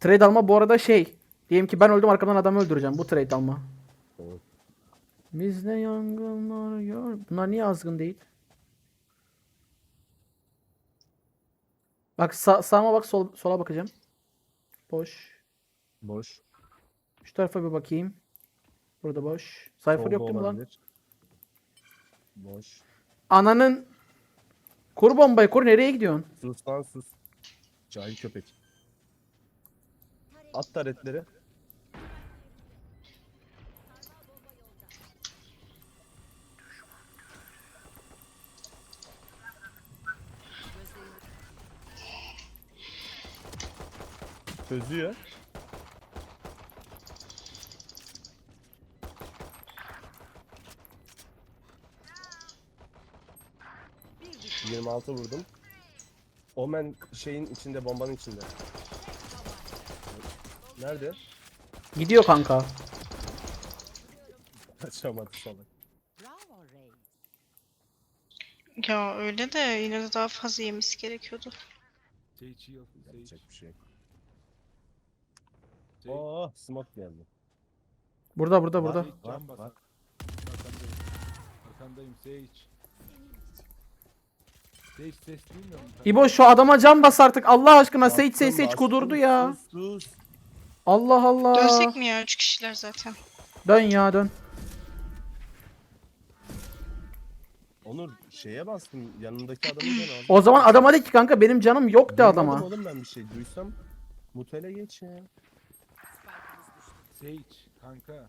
Trade alma bu arada şey. Diyelim ki ben öldüm arkamdan adamı öldüreceğim. Bu trade alma. Tamam. Bizde yangınlar gör. Bunlar niye azgın değil? Bak sağ, sağıma bak sol, sola bakacağım. Boş. Boş. Şu tarafa bir bakayım. Burada boş. Solda yok değil mi lan? Boş. Ananın Kur bombayı kur nereye gidiyorsun? Sus lan sus. Cahil köpek. At taretleri. Çözüyor. Yirmi altı vurdum. Omen şeyin içinde, bombanın içinde. Nerede? Gidiyor kanka. Kaçamadı salak. Ya öyle de yine de daha fazla yemesi gerekiyordu. Yapacak bir şey. yok. Oh, smoke geldi. Burada burada burada. Var, var. Arkandayım. Arkandayım Sage. Sage ses duymuyor? İbo şu adama can bas artık. Allah aşkına Sage Sage Sage kudurdu ya. Sus, sus. Allah Allah. Dönsek mi ya? Üç kişiler zaten. Dön ya dön. Onur şeye bastım. Yanındaki adamı ben aldım. O zaman adama de ki kanka benim canım yok de Duymadım adama. Oğlum ben bir şey duysam. Mutele geç ya. Sage kanka.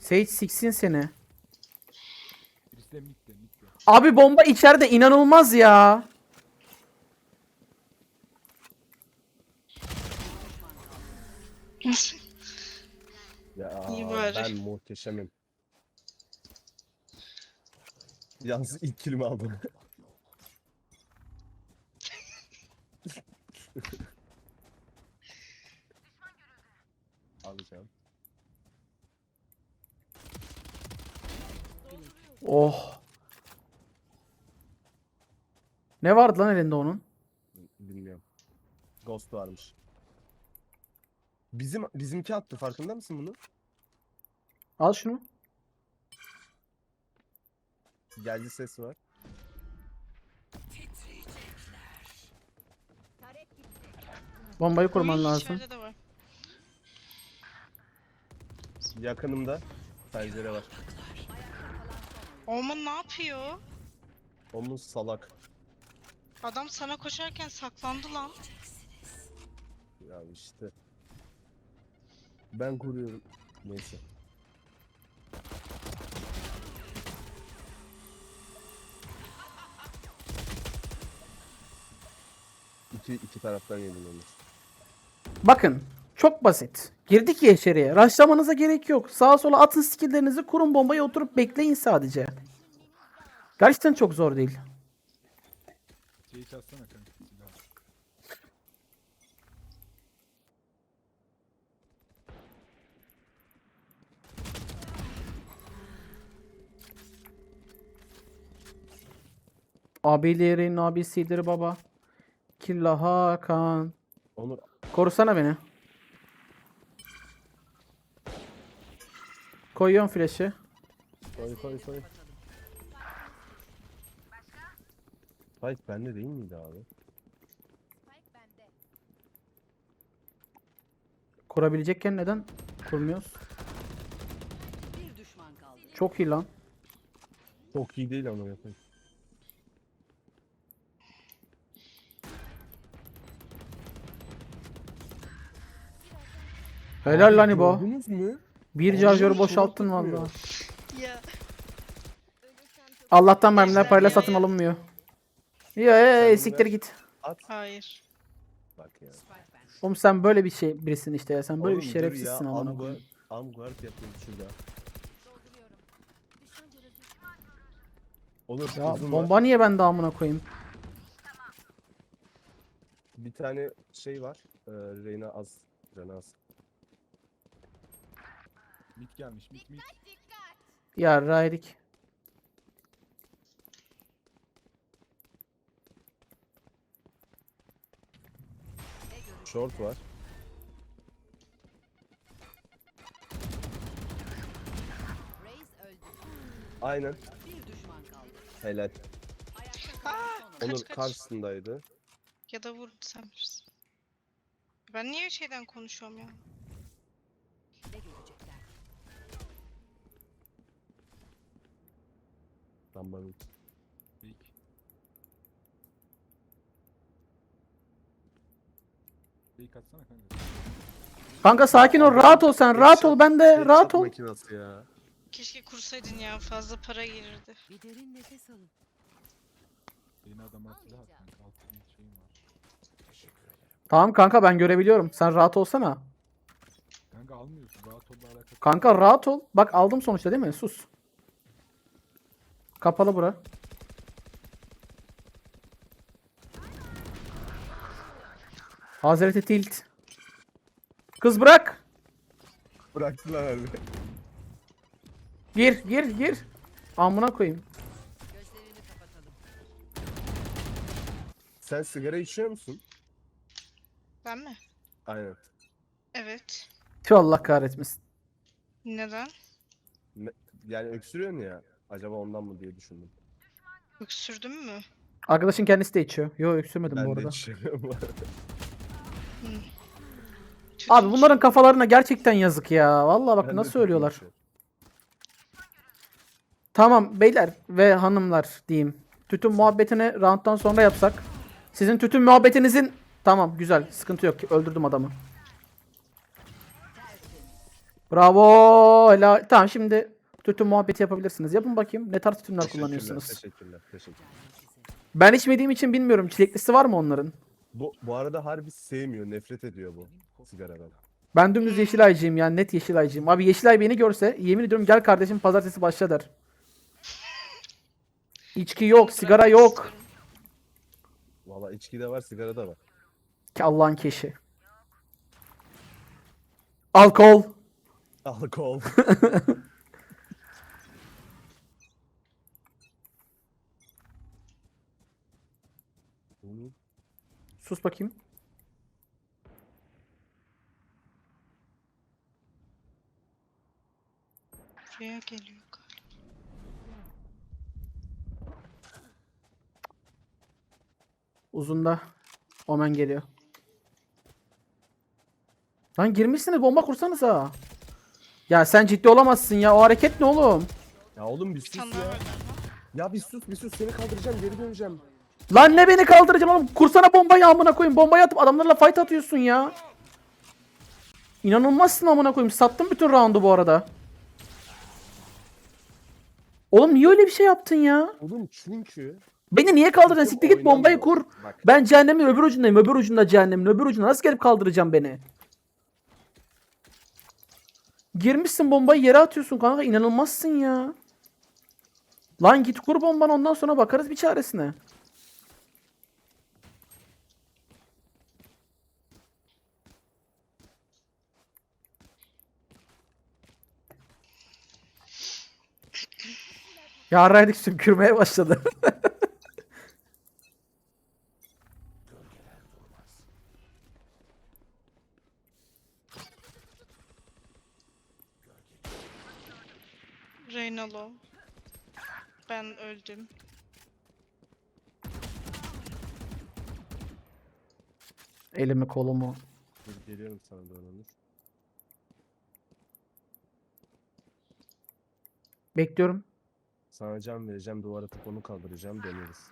Sage siksin seni. Birisi de. Abi bomba içeride inanılmaz. Ya İyi bari. Muhteşemim. Yalnız ilk kilimi aldım. Alacağım. Oh. Ne vardı lan elinde onun? Bilmiyorum. Ghost varmış. Bizim bizimki attı farkında mısın bunu? Al şunu. Geldi ses var. Bombayı kurman lazım. içeride de var. Yakınımda pencere var. Oman ne yapıyor? Omuz salak. Adam sana koşarken saklandı lan. Ya işte. Ben kuruyorum. Neyse. İki, iki taraftan yedim onu. Bakın. Çok basit. Girdik ya içeriye. Rushlamanıza gerek yok. Sağa sola atın skilllerinizi kurun bombayı oturup bekleyin sadece. Gerçekten çok zor değil. Atsana kanka Abilerin abisidir baba. Killa Hakan. Onur Korusana beni. Koyuyorum flash'ı. koy koy koy. Fight bende değil miydi abi? Spike bende. Kurabilecekken neden kurmuyoruz? Bir düşman kaldı. Çok iyi lan. Çok iyi değil ama yapayım. Helal lan İbo. Gördünüz mü? Bir şuna boşalttın valla. Ya. Allah'tan mermiler parayla ya, satın ya. alınmıyor. Ya ey, Sen siktir git. At. Hayır. Bak ya. Oğlum sen böyle bir şey birisin işte ya. Sen böyle Oğlum bir şerefsizsin ya, amına Amguard- şurada. Görüldü. Olur Ya uzun var. bomba niye bende amına koyayım? Bir tane şey var. Ee, Reyna az. Canı az. Mit gelmiş. Mit mit. Yarra edik. Short var. Aynen. Helal. Kaç, Onur karşısındaydı. Ya da vur sen bilirsin. Ben niye şeyden konuşuyorum ya? Lambanın. Fake. Fake atsana kanka. Kanka sakin ol rahat ol sen rahat ol ben de rahat ol. makinası ya. Keşke kursaydın ya fazla para gelirdi. Bir derin nefes alın. Yeni adama silah at kanka. Altı bin şeyim var. Tamam kanka ben görebiliyorum. Sen rahat olsana. Kanka almıyorsun. Rahat alakası. Kanka rahat ol. Bak aldım sonuçta değil mi? Sus. Kapalı bura. Hazreti Tilt. Kız bırak. Bıraktılar harbi. Gir gir gir. Amına koyayım. Gözlerini kapatalım. Sen sigara içiyor musun? Ben mi? Aynen. Evet. Tüh Allah kahretmesin. Neden? Yani öksürüyorsun ya. Acaba ondan mı diye düşündüm. Öksürdüm mü? Arkadaşın kendisi de içiyor. Yo öksürmedim bu Ben de arada. içiyorum. Tütün Abi bunların kafalarına gerçekten yazık ya. Vallahi bak Ben de nasıl söylüyorlar. içiyorum. Tamam beyler ve hanımlar diyeyim. Tütün muhabbetini round'dan sonra yapsak. Sizin tütün muhabbetinizin tamam güzel sıkıntı yok. Öldürdüm adamı. Bravo. Helal. Tamam şimdi tütün muhabbeti yapabilirsiniz. Yapın bakayım. Ne tarz tütünler Teşekkürler, kullanıyorsunuz? Teşekkürler. Teşekkürler. Ben içmediğim için bilmiyorum. Çileklisi var mı onların? Bu, bu arada harbi sevmiyor. Nefret ediyor bu sigaradan. Ben dümdüz Yeşilaycıyım yani net Yeşilaycıyım. Abi Yeşilay beni görse yemin ediyorum gel kardeşim pazartesi başla der. İçki yok, sigara yok. istiyorum. Valla içki de var, sigara da var. Ki Allah'ın keşi. Alkol. Alkol. Sus bakayım. Buraya geliyor galiba. Uzunda. Omen geliyor. Lan girmişsiniz bomba kursanız ha. Ya sen ciddi olamazsın ya. O hareket ne oğlum? Ya oğlum bir sus ya. Ya bir sus bir sus seni kaldıracağım geri döneceğim. Lan ne beni kaldıracaksın oğlum? Kursana bombayı amına koyayım. Bombayı atıp adamlarla fight atıyorsun ya. İnanılmazsın amına koyayım. Sattım bütün roundu bu arada. Oğlum niye öyle bir şey yaptın ya? Oğlum çünkü Beni niye kaldıracaksın? Siktir git bombayı kur. Bak. Ben cehennemin öbür ucundayım. Öbür ucunda cehennemin öbür ucunda. Nasıl gelip kaldıracağım beni? Girmişsin bombayı yere atıyorsun kanka. inanılmazsın ya. Lan git kur bombanı ondan sonra bakarız bir çaresine. Yarraydık sümkürmeye başladı. Reyna low. Ben öldüm. Elimi kolumu. Dur geliyorum sana doğru Onur. Bekliyorum. Sana can vereceğim duvara atıp onu kaldıracağım döneriz.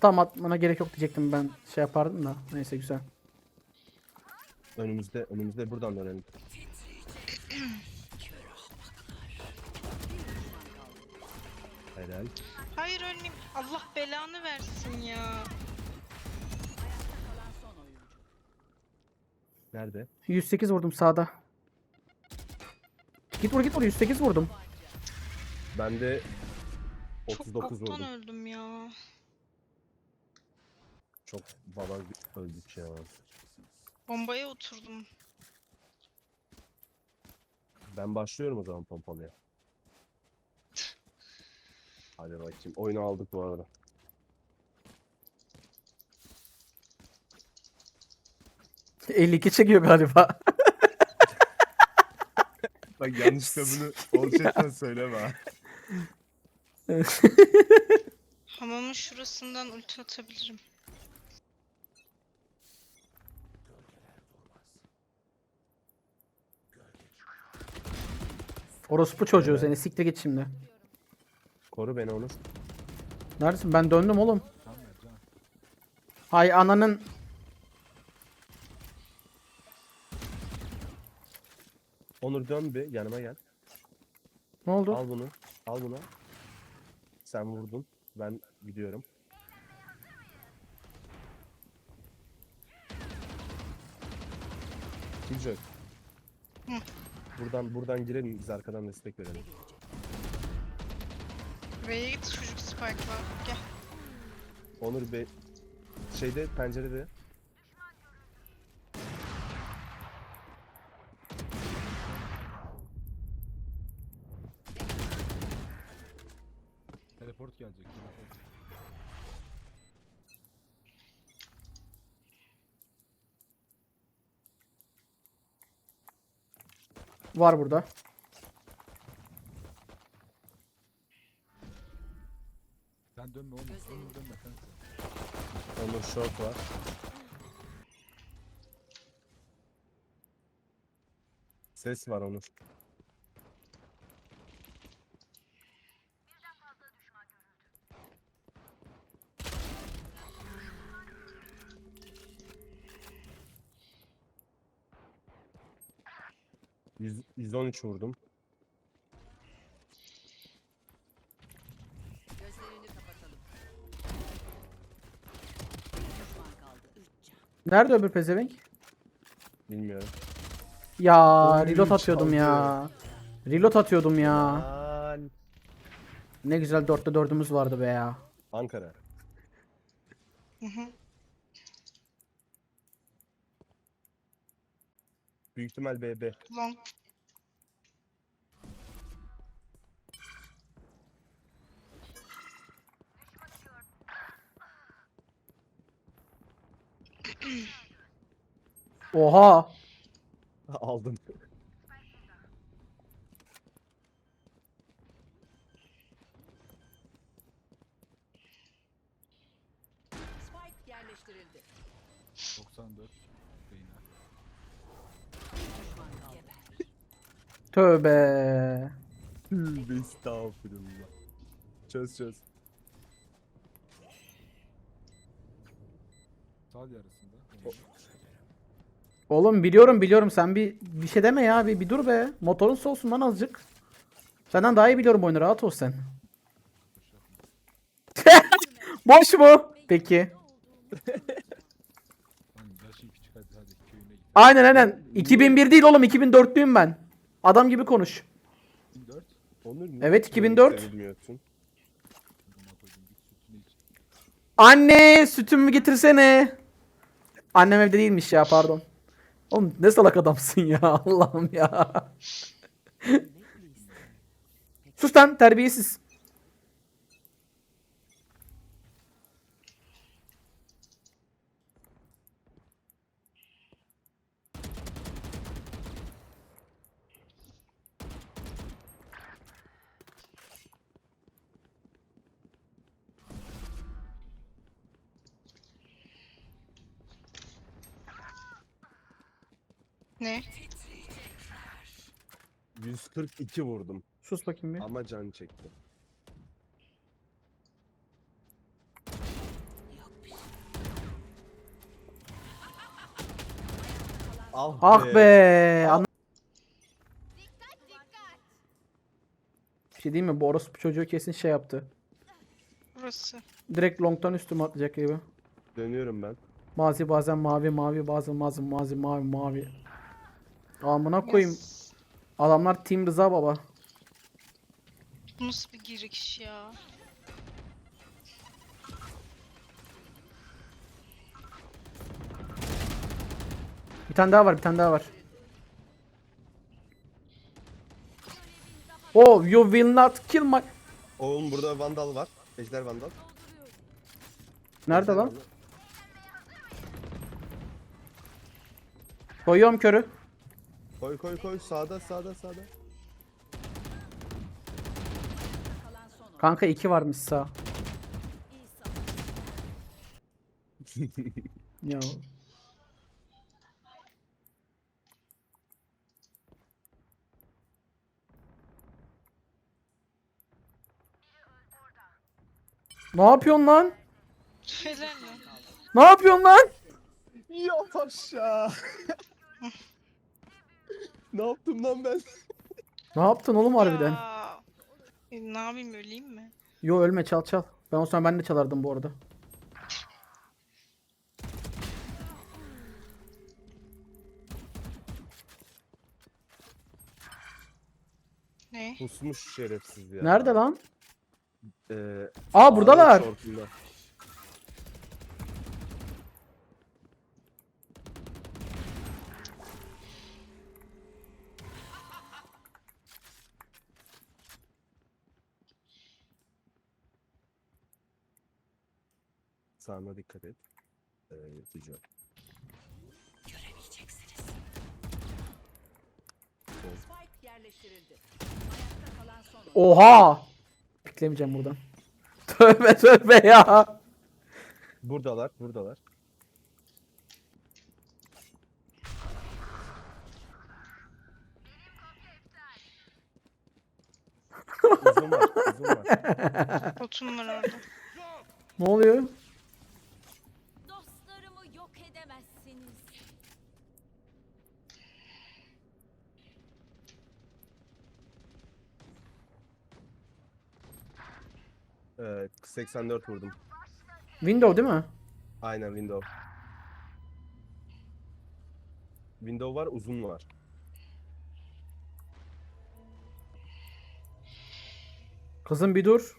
Tam atmana gerek yok diyecektim ben şey yapardım da. Neyse güzel. Önümüzde önümüzde buradan dönelim. Helal. Hayır ölmeyeyim. Allah belanı versin ya. Kalan son oyuncu. Nerede? 108 vurdum sağda. Git vur git vur 108 vurdum. Ben de Çok 39 kaptan vurdum. öldüm ya. Çok baba öldük ya. Bombaya oturdum. Ben başlıyorum o zaman pompalıya. Hadi bakayım. Oyunu aldık bu arada. İşte 52 çekiyor galiba. Bak yanlışlıkla bunu olacaktan söyleme ha. Hamamın şurasından ulti atabilirim. Orospu çocuğu seni siktir git şimdi. Koru beni Onur. Neredesin? Ben döndüm oğlum. Hay ananın. Onur dön bir yanıma gel. Ne oldu? Al bunu. Al bunu. Sen vurdun. Ben gidiyorum. Hı. Buradan buradan girelim biz arkadan destek verelim. B'ye git çocuk spike'la. Gel. Onur Bey şeyde pencerede bot gelecek. Var burada. Sen dönme oğlum. Dönme, dönme. Olur şok var. Ses var onun. 13 vurdum. Nerede öbür pezevenk? Bilmiyorum. Ya Oy, reload atıyordum ya. Reload atıyordum ya. Ne güzel dörtte dördümüz vardı be ya. Ankara. Büyük ihtimal BB. Long Oha. Aldım. Spike yerleştirildi. 94. Reyna. Bir düşman kaldı. Tövbe. Tövbe estağfurullah. Çöz çöz. Sal yarısında. Oğlum. Biliyorum biliyorum sen bir bir şey deme ya bir, bir dur be. Motorun soğusun lan azıcık. Senden daha iyi biliyorum oyunu rahat ol sen. Boş mu? Peki. Aynen aynen. 2001 değil oğlum 2004'lüyüm ben. Adam gibi konuş. 24. Onur niye Evet, böyle 2004. sevilmiyorsun? Buna koydum git sütünü iç. Anne sütümü getirsene. Annem evde değilmiş ya pardon. Oğlum ne salak adamsın ya Allah'ım ya. Sus lan terbiyesiz. Ne? 142 vurdum Sus bakayım bir. ama can çekti. Ah, Ah be. An- Bir şey diyeyim mi? Bu orospu çocuğu kesin şey yaptı. Burası. Direkt long'tan üstüme atlayacak gibi. Dönüyorum ben. Mazi bazen mavi mavi bazen mazi mazi mavi mavi. Amına koyayım. Yes. Adamlar Team Rıza baba. Bu nasıl bir giriş ya? Bir tane daha var, bir tane daha var. Oh, you will not kill my... Oğlum burada vandal var. Ejder vandal. Nerede Ejder lan? vandal. Koyuyorum körü. Koy koy koy sağda sağda sağda. Kanka 2 varmış sağ. Ya. Ne yapıyorsun lan? Mi? Ne yapıyorsun lan? Yat aşağı. ne yaptım lan ben? Ne yaptın oğlum harbiden? Ya. E, ne yapayım öleyim mi? Yo ölme çal çal. Ben o zaman ben de çalardım bu arada. Ne? Pusmuş şerefsiz ya. Nerede lan? Ee, Aa buradalar. ortunda. Sağına dikkat et. Ee, Tico. Spike yerleştirildi. Ayakta kalan son oyun. Oha! Beklemeyeceğim buradan. Tövbe tövbe ya. Buradalar, buradalar. uzun var, uzun var. Botum var orada. Ne oluyor? Ee, 84 vurdum. Window değil mi? Aynen window. Window var, uzun var. Kızım bir dur.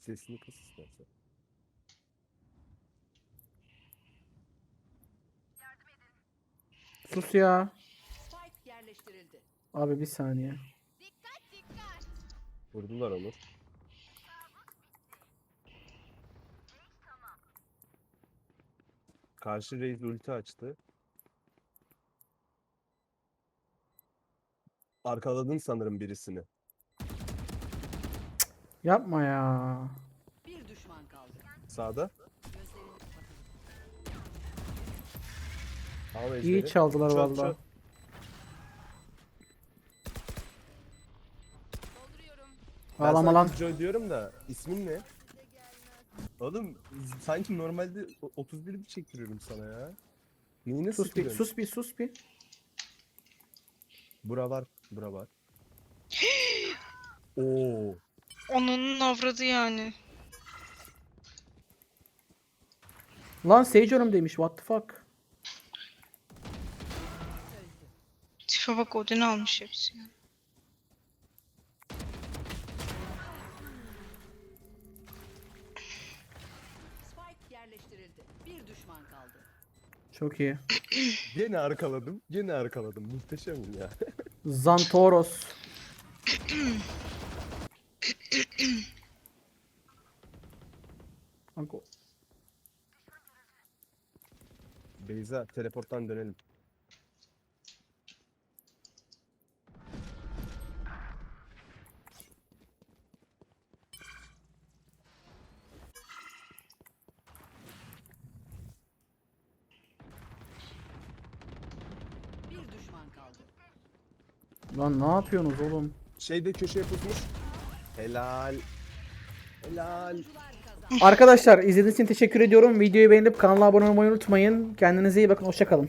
Sesini kıs istersen. Sus ya. Spike yerleştirildi. Abi bir saniye. Vurdular onu. Karşı reis ulti açtı. Arkaladın sanırım birisini. Yapma ya. Bir düşman kaldı. Sağda. Al İyi ejderi. çaldılar Çöp, vallahi. çöp. Ben Ağlama sana lan. Joe diyorum da ismin ne? Oğlum sanki normalde o- 31 bir çektiriyorum sana ya. Neyine Sus bir, sıkıyorsun? sus bir, sus bir. Bura var, bura var. Oo. Onun avradı yani. Lan Sage önümdeymiş. What the fuck? Bak Odin almış hepsi. ya. Spike yerleştirildi. Bir düşman kaldı. Çok iyi. Gene arkaladım, gene arkaladım. Muhteşemim ya. Zantoros. Kanka, Beyza, teleporttan dönelim. Bir düşman kaldı. Lan ne yapıyorsunuz oğlum? Şeyde köşeye pusmuş. Helal. Helal. Arkadaşlar izlediğiniz için teşekkür ediyorum. Videoyu beğenip kanala abone olmayı unutmayın. Kendinize iyi bakın. Hoşçakalın.